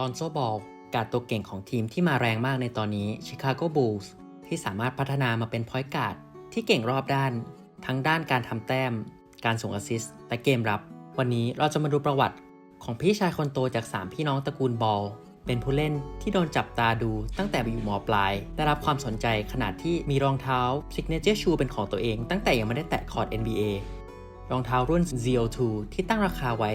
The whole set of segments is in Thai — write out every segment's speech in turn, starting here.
ลอนโซบอลการ์ดตัวเก่งของทีมที่มาแรงมากในตอนนี้ชิคาโกบูลส์ที่สามารถพัฒนามาเป็นพอยต์การ์ดที่เก่งรอบด้าน ทั้งด้านการทำแต้ม การส่งแอสซิสต์และเกมรับ วันนี้เราจะมาดูประวัติของพี่ชายคนโตจาก 3 พี่น้องตระกูลบอล เป็นผู้เล่นที่โดนจับตาดูตั้งแต่อยู่มปลาย ได้รับความสนใจขนาดที่มีรองเท้า Signature Shoe เป็นของตัวเองตั้งแต่ยังไม่ได้แตะคอร์ด NBA รองเท้ารุ่น ZO2 ที่ตั้งราคาไว้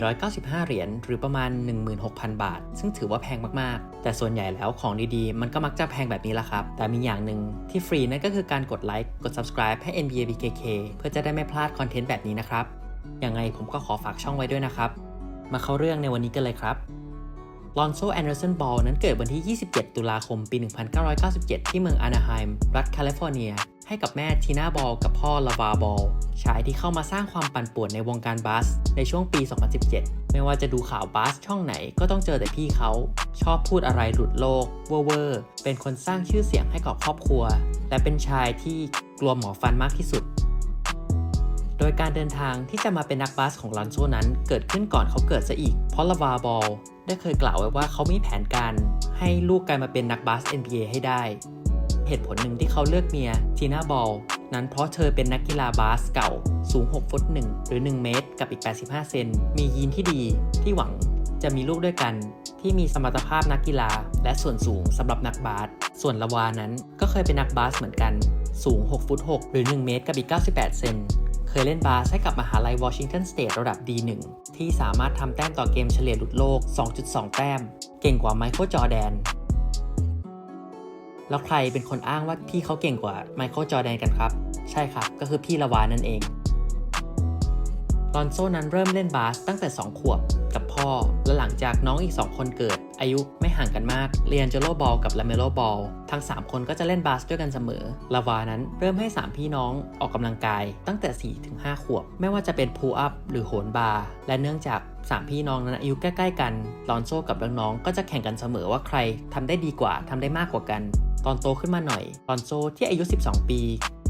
495 เหรียญ หรือประมาณ 16,000 บาท ซึ่งถือว่าแพงมากๆ แต่ส่วนใหญ่แล้วของดีๆ มันก็มักจะแพงแบบนี้ละครับ แต่มีอย่างหนึ่งที่ฟรีนั่นก็คือการกดไลค์ กด subscribe ให้ NBA BKK เพื่อจะได้ไม่พลาดคอนเทนต์แบบนี้นะครับ ยังไงผมก็ขอฝากช่องไว้ด้วยนะครับ มาเข้าเรื่องในวันนี้กันเลยครับ ลอนโซแอนเดอร์สันบอลนั้นเกิดวันที่ 27 ตุลาคม ปี 1997 ที่เมืองอานาไฮม์รัฐแคลิฟอร์เนีย ให้กับแม่ทีน่าบอลกับพ่อลาวาบอลชายที่เข้ามาสร้างความปั่นป่วนในวงการบาส ในช่วงปี 2017 ไม่ว่าจะดูข่าวบาสช่องไหนก็ต้องเจอแต่พี่เขา ชอบพูดอะไรหลุดโลก เวอร์เวอร์เป็นคนสร้างชื่อเสียงให้กับครอบครัว และเป็นชายที่กลัวหมอฟันมากที่สุด โดยการเดินทางที่จะมาเป็นนักบาสของลอนโซนั้นเกิดขึ้นก่อนเขาเกิดซะอีก เพราะลาวาบอลได้เคยกล่าวไว้ว่าเขามีแผนการ ให้ลูกกลายมาเป็นนักบาส NBA ให้ได้ เหตุผลหนึ่งที่เขาเลือกเมียทีน่าบอลนั้นเพราะเธอเป็นนักกีฬาบาสเก่า สูง 6 ฟุต 1 หรือ 1 เมตร กับอีก 85 เซน มียีนที่ดีที่หวังจะมีลูกด้วยกันที่มีสมรรถภาพนักกีฬา และส่วนสูงสำหรับนักบาส ส่วนละวานั้นก็เคยเป็นนักบาสเหมือนกัน สูง 6 ฟุต 6 หรือ 1 เมตร กับอีก 98 เซน ยเล่นบาสให้กับมหาลัยวอชิงตันสเตทระดับ D1 ที่สามารถทำแต้มต่อเกมเฉลี่ยหลุดโลก 2.2 แต้ม เก่งกว่าไมเคิลจอแดน แล้วใครเป็นคนอ้างว่าพี่เขาเก่งกว่าไมเคิลจอแดนกันครับ ใช่ครับ ก็คือพี่ละวานั่นเองลอนโซนั้นเริ่มเล่นบาสตั้งแต่ 2 ขวบ กับพ่อ และหลังจากน้องอีก 2 คนเกิด อายุไม่ห่างกันมากเรียนเจโลบอลกับลาเมโลบอลทั้ง 3 คนก็จะเล่นบาสด้วยกันเสมอ ลาวานั้นเริ่มให้ 3 พี่น้องออกกำลังกาย ตั้งแต่ 4-5 ขวบ ไม่ว่าจะเป็นพูอัพหรือโหนบาร์และเนื่องจาก3พี่น้องนั้นอายุใกล้ๆกัน ลอนโซกับน้องๆก็จะแข่งกันเสมอว่าใครทำได้ดีกว่าทำได้มากกว่ากัน ตอนโตขึ้นมาหน่อย ลอนโซที่อายุ 12 ปี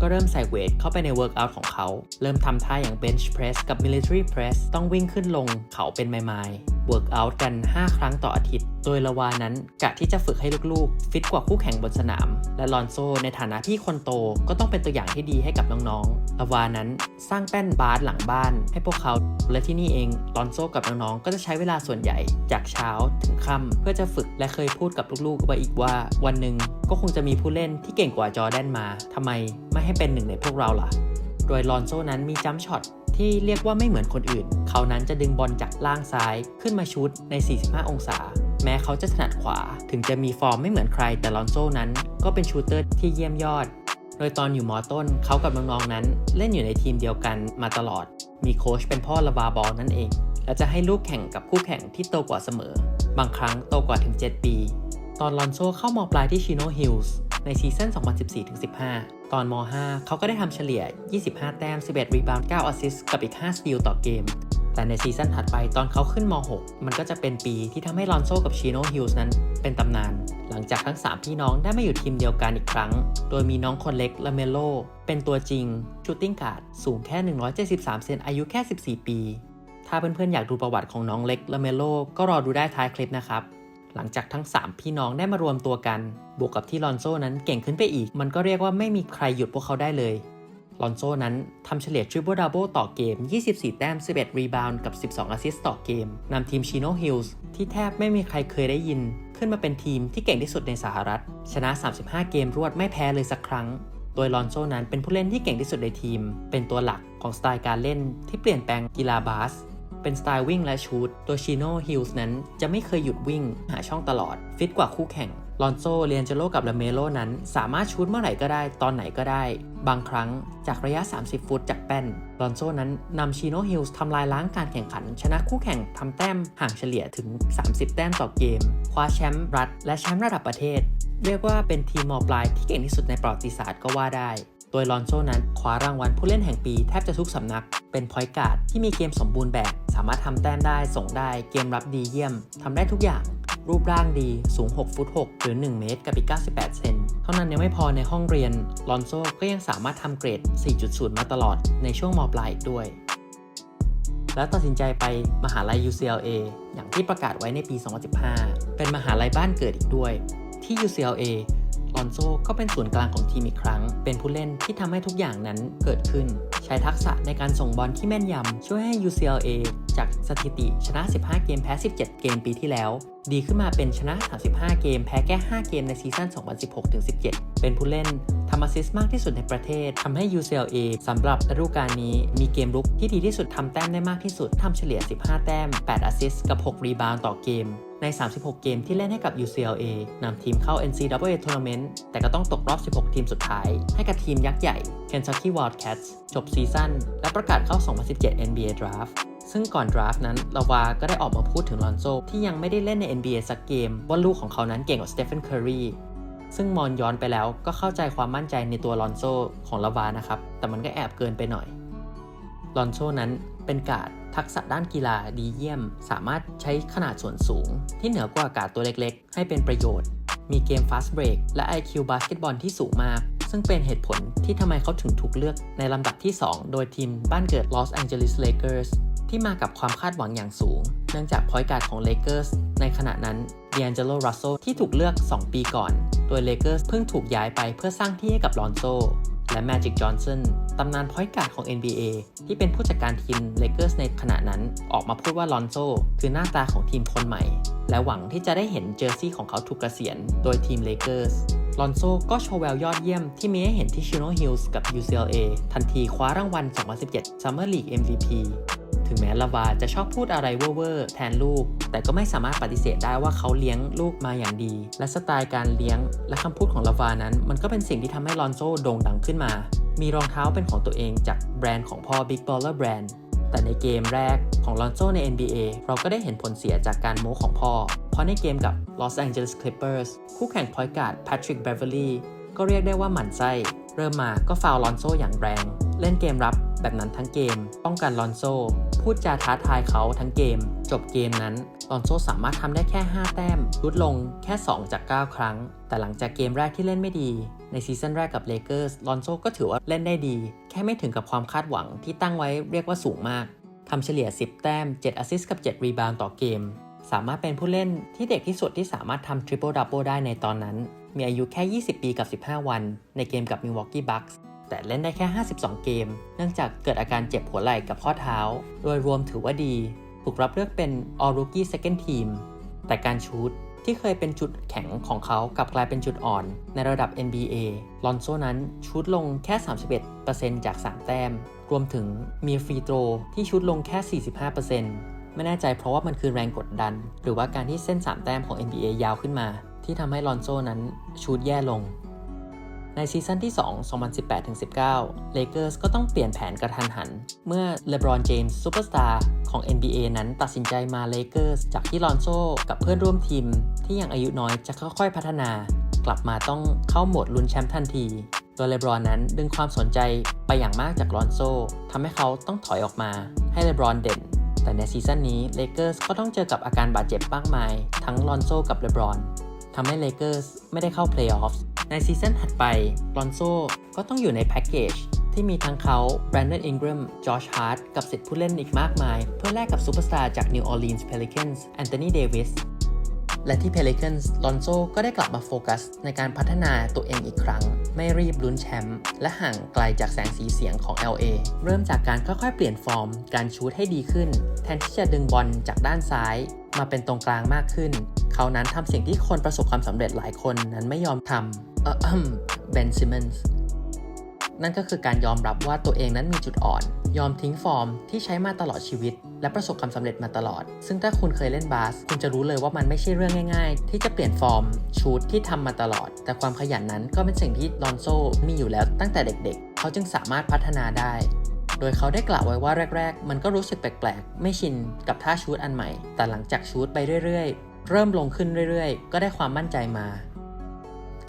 ก็เริ่มใส่เวทเข้าไปในเวิร์กอัลของเขา เริ่มทำท่าอย่าง bench press กับ military press ต้องวิ่งขึ้นลงเขาเป็นไม้ๆ work out กัน 5 ครั้งต่ออาทิตย์ โดยละวานั้นกะที่จะฝึกให้ลูกๆ ฟิตกว่าคู่แข่งบนสนาม และลอนโซในฐานะที่คนโตก็ต้องเป็นตัวอย่างที่ดีให้กับน้องๆละวานั้นสร้างแป้นบาสหลังบ้านให้พวกเขา และที่นี่เองลอนโซกับน้องๆก็จะใช้เวลาส่วนใหญ่ จากเช้าถึงค่ำเพื่อจะฝึกและเคยพูดกับลูกๆไว้อีกว่า วันหนึ่งก็คงจะมีผู้เล่นที่เก่งกว่าจอร์แดนมาทำไมไม่ให้เป็นหนึ่งในพวกเราล่ะ โดยลอนโซนั้นมีจัมช็อต ที่เรียกว่าไม่เหมือนคนอื่น เขานั้นจะดึงบอลจากล่างซ้ายขึ้นมาชุดใน 45 องศา แม้เขาจะถนัดขวา ถึงจะมีฟอร์มไม่เหมือนใคร แต่ลอนโซนั้นก็เป็นชูเตอร์ที่เยี่ยมยอด โดยตอนอยู่มอต้น เขากับน้องๆนั้น เล่นอยู่ในทีมเดียวกันมาตลอด มีโค้ชเป็นพ่อละวาบอลนั่นเอง และจะให้ลูกแข่งกับคู่แข่งที่โตกว่าเสมอ บางครั้งโตกว่าถึง 7 ปี ตอนลอนโซเข้ามอปลายที่ชิโนฮิลส์ ในซีซั่น 2014-15 ตอนม 5 เขาก็ได้ทำเฉลี่ย 25 แต้ม 11 รีบาวด์ 9 แอสซิสต์ กับอีก 5 สตีลต่อเกม แต่ในซีซั่นถัดไปตอนเขาขึ้นม 6 มันก็จะเป็นปีที่ทำให้ลอนโซกับชิโนฮิลส์นั้นเป็นตำนาน หลังจากทั้ง 3 พี่น้องได้มาอยู่ทีมเดียวกันอีกครั้ง โดยมีน้องคนเล็กลาเมโลเป็นตัวจริงชูตติ้งการ์ดสูงแค่ 173 เซนอายุแค่ 14 ปี ถ้าเพื่อนๆอยากดูประวัติของน้องเล็กลาเมโลก็รอดูได้ท้ายคลิปนะครับ หลังจากทั้ง 3 พี่น้องได้มารวมตัวกัน บวกกับที่ลอนโซนั้นเก่งขึ้นไปอีก มันก็เรียกว่าไม่มีใครหยุดพวกเขาได้เลย ลอนโซนั้นทำเฉลี่ยทริปเปิลดับเบิลต่อเกม 24 แต้ม 11 รีบาวด์กับ 12แอสซิสต์ต่อเกม นำทีมชิโนฮิลส์ที่แทบไม่มีใครเคยได้ยิน ขึ้นมาเป็นทีมที่เก่งที่สุดในสหรัฐ ชนะ 35 เกมรวดไม่แพ้เลยสักครั้งโดยลอนโซนั้นเป็นผู้เล่นที่เก่งที่สุดในทีม เป็นตัวหลักของสไตล์การเล่นที่เปลี่ยนแปลงกีฬาบาส เป็นสไตล์วิ่งและชูตโดยชิโน่ฮิลส์นั้นจะไม่เคยหยุดวิ่งหาช่องตลอด ฟิตกว่าคู่แข่งลอนโซเรียนเจโลกับลาเมโลนั้น สามารถชูตเมื่อไหร่ก็ได้ตอนไหนก็ได้ บางครั้งจากระยะ 30 ฟุตจากแป้น ลอนโซนั้นนำชิโนฮิลส์ทำลายล้างการแข่งขัน ชนะคู่แข่งทำแต้มห่างเฉลี่ยถึง 30 แต้มต่อเกม คว้าแชมป์รัฐ และแชมป์ระดับประเทศ เรียกว่าเป็นทีมมอปลายที่เก่งที่สุดในประวัติศาสตร์ก็ว่าได้ โดยลอนโซนั้นคว้ารางวัลผู้เล่นแห่งปีแทบจะทุกสำนัก เป็นพอยต์การ์ดที่มีเกมสมบูรณ์แบบ สามารถทำแต้มได้ส่งได้เกมรับดีเยี่ยมทำได้ทุกอย่าง รูปร่างดีสูง 6 ฟุต 6 หรือ 1 เมตร กับอีก 98 เซนเท่านั้นยังไม่พอในห้องเรียน ลอนโซก็ยังสามารถทำเกรด 4.0 มาตลอดในช่วงมปลายอีกด้วย แล้วตัดสินใจไปมหาลัย UCLA อย่างที่ประกาศไว้ในปี 2015 เป็นมหาลัยบ้านเกิดอีกด้วย ที่ UCLA อนโซก็เป็นศูนย์กลางของทีมอีกครั้ง เป็นผู้เล่นที่ทำให้ทุกอย่างนั้นเกิดขึ้น ใช้ทักษะในการส่งบอลที่แม่นยำช่วยให้ UCLA จากสถิติชนะ 15 เกมแพ้ 17 เกมปีที่แล้ว ดีขึ้นมาเป็นชนะ 35 เกม แพ้แค่ 5 เกมในซีซั่น 2016-17 เป็นผู้เล่นทำอสซิสมากที่สุดในประเทศทำให้ UCLA สำหรับฤดูกาลนี้ มีเกมรุกที่ดีที่สุดทำแต้มได้มากที่สุดทำเฉลี่ย 15 แต้ม 8อสซิสกับ 6 รีบาวด์ต่อเกม ใน 36 เกมที่เล่นให้กับ UCLA นำทีมเข้า NCAA Tournament แต่ก็ต้องตกรอบ 16 ทีมสุดท้าย ให้กับทีมยักษ์ใหญ่ Kentucky Wildcats จบซีซั่นและประกาศเข้า 2017 NBA Draft ซึ่งก่อนดราฟต์นั้นลาวาก็ได้ออกมาพูดถึงลอนโซที่ยังไม่ได้เล่นใน NBA สักเกม ว่าลูกของเขานั้นเก่งกว่าสเตฟ h นเคอรีซึ่งมอนย้อนไปแล้วก็เข้าใจความมั่นใจในตัวลอนโซของลาวานะครับ แต่มันก็แอบเกินไปหน่อยลอนโซนั้น เป็นกาดทักษะด้านกีฬาดีเยี่ยม สามารถใช้ขนาดส่วนสูง ที่เหนือกว่ากาดตัวเล็กๆ ให้เป็นประโยชน์ มีเกม fast break และ IQ บาสเกตบอลที่สูงมาก ซึ่งเป็นเหตุผลที่ทำไมเขาถึงถูกเลือกในลำดับที่ 2 โดยทีมบ้านเกิด Los Angeles Lakers ที่มากับความคาดหวังอย่างสูง เนื่องจากพอยการ์ดของ Lakers ในขณะนั้น D'Angelo Russell ที่ถูกเลือก 2 ปีก่อน โดย Lakers เพิ่งถูกย้ายไปเพื่อสร้างที่ให้กับลอนโซและ Magic Johnson ตำนานพอยการ์ดของ NBA ที่เป็นผู้จัดการทีมเลเกอร์สในขณะนั้น ออกมาพูดว่าลอนโซคือหน้าตาของทีมคนใหม่ และหวังที่จะได้เห็นเจอร์ซี่ของเขาถูกเกษียณโดยทีมเลเกอร์สลอนโซก็โชว์แววยอดเยี่ยมที่มีให้เห็นที่ชิโนฮิลส์กับ UCLA ทันทีคว้ารางวัล 2017 Summer League MVP ถึงแม้ลาวาจะชอบพูดอะไรเว่อร์แทนลูก แต่ก็ไม่สามารถปฏิเสธได้ว่าเขาเลี้ยงลูกมาอย่างดี และสไตล์การเลี้ยง และคำพูดของลาวานั้น มันก็เป็นสิ่งที่ทำให้ลอนโซโด่งดังขึ้นมา มีรองเท้าเป็นของตัวเองจากแบรนด์ของพ่อ Big Baller Brand แต่ในเกมแรกของลอนโซใน NBA เราก็ได้เห็นผลเสียจากการโม้ของพ่อ เพราะในเกมกับ Los Angeles Clippers คู่แข่งพอยการ์ด Patrick Beverly ก็เรียกได้ว่าหมั่นไส้ เริ่มมาก็ฟาวลอนโซอย่างแรง เล่นเกมรับ แบบนั้นทั้งเกม ป้องกันลอนโซ พูดจาท้าทายเขาทั้งเกม จบเกมนั้น ลอนโซสามารถทำได้แค่ 5 แต้มลดลงแค่ 2 จาก 9 ครั้ง แต่หลังจากเกมแรกที่เล่นไม่ดี ในซีซั่นแรกกับเลเกอร์สลอนโซก็ถือว่าเล่นได้ดี แค่ไม่ถึงกับความคาดหวังที่ตั้งไว้เรียกว่าสูงมากทำเฉลี่ย 10 แต้ม 7 แอสซิสต์กับ 7 รีบาวด์ต่อเกม สามารถเป็นผู้เล่นที่เด็กที่สุดที่สามารถทำทริปเปิลดับเบิลได้ในตอนนั้น มีอายุแค่ 20 ปีกับ 15 วัน ในเกมกับ Milwaukee Bucks แต่เล่นได้แค่ 52 เกม เนื่องจากเกิดอาการเจ็บหัวไหล่กับข้อเท้า โดยรวมถือว่าดี ถูกรับเลือกเป็น All Rookie Second Team แต่การชูตที่เคยเป็นจุดแข็งของเขากลับกลายเป็นจุดอ่อน ในระดับ NBA ลอนโซนั้นชูตลงแค่ 31%จาก 3 แต้ม รวมถึงมีฟรีโตรที่ชูตลงแค่ 45%ไม่แน่ใจเพราะว่ามันคือแรงกดดัน หรือว่าการที่เส้น 3 แต้มของ NBA ยาวขึ้นมา ที่ทำให้ลอนโซนั้นชูตแย่ลง ในซีซั่นที่ 2 2018-19 Lakers ก็ต้องเปลี่ยนแผนกระทันหัน เมื่อ LeBron James ซูเปอร์สตาร์ของ NBA นั้นตัดสินใจมา Lakers จากที่ลอนโซกับเพื่อนร่วมทีม ที่ยังอายุน้อยจะค่อยๆพัฒนา กลับมาต้องเข้าโหมดลุ้นแชมป์ทันทีโดยเลบรอนนั้นดึงความสนใจไปอย่างมากจากลอนโซทำให้เขาต้องถอยออกมาให้เลบรอนเด่น แต่ในซีซั่นนี้เลเกอร์สก็ต้องเจอกับอาการบาดเจ็บมากมาย ทั้งลอนโซกับเลบรอนทำให้เลเกอร์สไม่ได้เข้าเพลย์ออฟ ในซีซั่นถัดไปลอนโซก็ต้องอยู่ในแพ็กเกจที่มีทั้งเขาแบรนด o นอิง r รมจอร์จฮาร์ดกับสิทธิผู้เล่นอีกมากมาย เพื่อแลกกับซูเปอร์สตาร์จาก New Orleans Pelicans แอนโทนีเดวิสและที่ Pelicans ลอนโซก็ได้กลับมาโฟกัส ในการพัฒนาตัวเองอีกครั้ง ไม่รีบลุ้นแชมป์และห่างไกลจากแสงสีเสียงของ LA เริ่มจากการค่อยๆ เปลี่ยนฟอร์ม การชูตให้ดีขึ้น แทนที่จะดึงบอลจากด้านซ้าย มาเป็นตรงกลางมากขึ้น เขานั้นทำสิ่งที่คนประสบความสำเร็จหลายคนนั้นไม่ยอมทำเออเบนซิมอนส์นั่นก็คือการยอมรับว่าตัวเองนั้นมีจุดอ่อน ยอมทิ้งฟอร์มที่ใช้มาตลอดชีวิต และประสบความสำเร็จมาตลอด ซึ่งถ้าคุณเคยเล่นบาส คุณจะรู้เลยว่ามันไม่ใช่เรื่องง่าย ๆ ที่จะเปลี่ยนฟอร์มชูตที่ทำมาตลอด แต่ความขยันนั้นก็เป็นสิ่งที่ลอนโซมีอยู่แล้วตั้งแต่เด็กๆ เขาจึงสามารถพัฒนาได้ โดยเขาได้กล่าวไว้ว่าแรก ๆ มันก็รู้สึกแปลกๆ ไม่ชินกับท่าชูตอันใหม่ แต่หลังจากชูตไปเรื่อยๆ เริ่มลงขึ้นเรื่อยๆ ก็ได้ความมั่นใจมา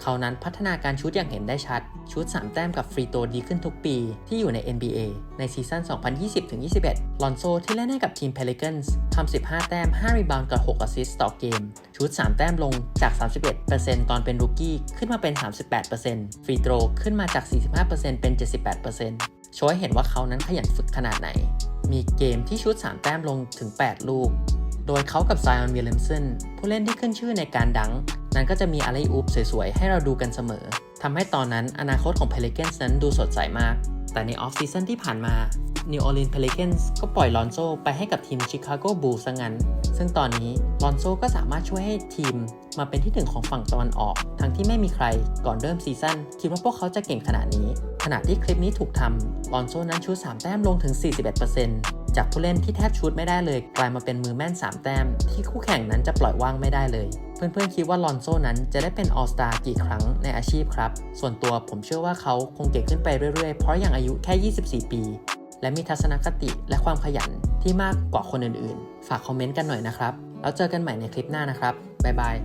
เขานั้นพัฒนาการชูตอย่างเห็นได้ชัดชูต3แต้มกับฟรีโตดีขึ้นทุกปีที่อยู่ใน NBA ในซีซั่น 2020-21 ลอนโซที่เล่นให้กับทีม Pelicans ทำ 15 แต้ม 5 รีบาวด์กับ6แอสซิสต์ต่อเกมชูต3แต้มลงจาก 31%ตอนเป็นรูกี้ขึ้นมาเป็น 38%ฟรีโตขึ้นมาจาก 45%เป็น 78% โชว์ให้เห็นว่าเขานั้นขยันฝึกขนาดไหน มีเกมที่ชุด 3 แต้มลงถึง 8 ลูก โดยเขากับไซออนวิลเลมสันผู้เล่นที่ขึ้นชื่อในการดัง นั้นก็จะมีอะไรอูปสวยๆ ให้เราดูกันเสมอทำให้ตอนนั้นอนาคตของเพลเกนส์นั้นดูสดใสมาก แต่ในออฟซีซันที่ผ่านมา New Orleans Pelicans ก็ปล่อยลอนโซไปให้กับทีม Chicago Bulls ซะงั้น ซึ่งตอนนี้ลอนโซก็สามารถช่วยให้ทีมมาเป็นที่หนึ่งของฝั่งตะวันออก ทั้งที่ไม่มีใครก่อนเริ่มซีซั่นคิดว่าพวกเขาจะเก่งขนาดนี้ ขณะที่คลิปนี้ถูกทำลอนโซนั้นชู3แต้มลงถึง 41% จากผู้เล่นที่แทบชูตไม่ได้เลย กลายมาเป็นมือแม่น 3 แต้ม ที่คู่แข่งนั้นจะปล่อยว่างไม่ได้เลย เพื่อนๆคิดว่าลอนโซนั้นจะได้เป็นออสตากี่ครั้งในอาชีพครับ ส่วนตัวผมเชื่อว่าเขาคงเก่งขึ้นไปเรื่อยๆ เพราะอยังอายุแค่ 24 ปี และมีทัศนคติและความขยันที่มากกว่าคนอื่นๆ ฝากคอมเมนต์กันหน่อยนะครับ แล้วเจอกันใหม่ในคลิปหน้านะครับบ๊ายบาย